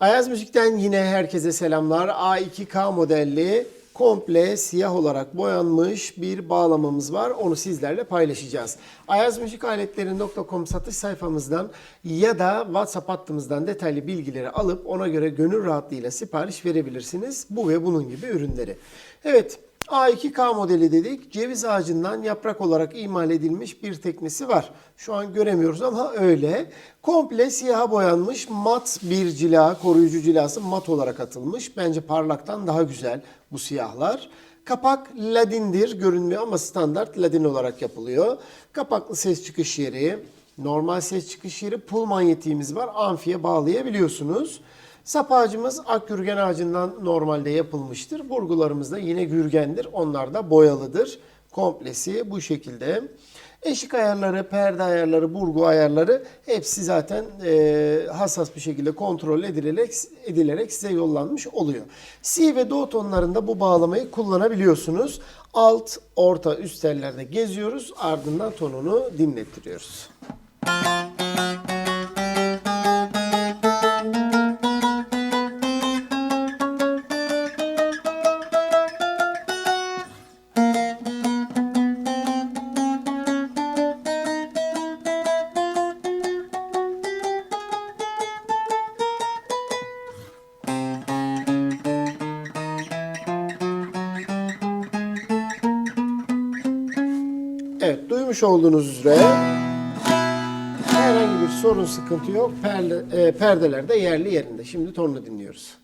Ayaz Müzik'ten yine herkese selamlar. A2K modelli komple siyah olarak boyanmış bir bağlamamız var. Onu sizlerle paylaşacağız. ayazmüzikaletleri.com satış sayfamızdan ya da WhatsApp hattımızdan detaylı bilgileri alıp ona göre gönül rahatlığıyla sipariş verebilirsiniz. Bu ve bunun gibi ürünleri. Evet, A2K modeli dedik. Ceviz ağacından yaprak olarak imal edilmiş bir teknesi var. Şu an göremiyoruz ama öyle. Komple siyaha boyanmış mat bir cila, koruyucu cilası mat olarak atılmış. Bence parlaktan daha güzel bu siyahlar. Kapak ladindir görünmüyor ama standart ladin olarak yapılıyor. Kapaklı ses çıkış yeri, normal ses çıkış yeri, pul manyetiğimiz var. Amfiye bağlayabiliyorsunuz. Sap ağacımız ak gürgen ağacından normalde yapılmıştır. Burgularımız da yine gürgendir. Onlar da boyalıdır. Komplesi bu şekilde. Eşik ayarları, perde ayarları, burgu ayarları hepsi zaten e, hassas bir şekilde kontrol edilerek, edilerek size yollanmış oluyor. Si ve do tonlarında bu bağlamayı kullanabiliyorsunuz. Alt, orta, üst tellerde geziyoruz. Ardından tonunu dinlettiriyoruz. Evet, duymuş olduğunuz üzere herhangi bir sorun, sıkıntı yok. Perde, e, perdeler de yerli yerinde. Şimdi tonunu dinliyoruz.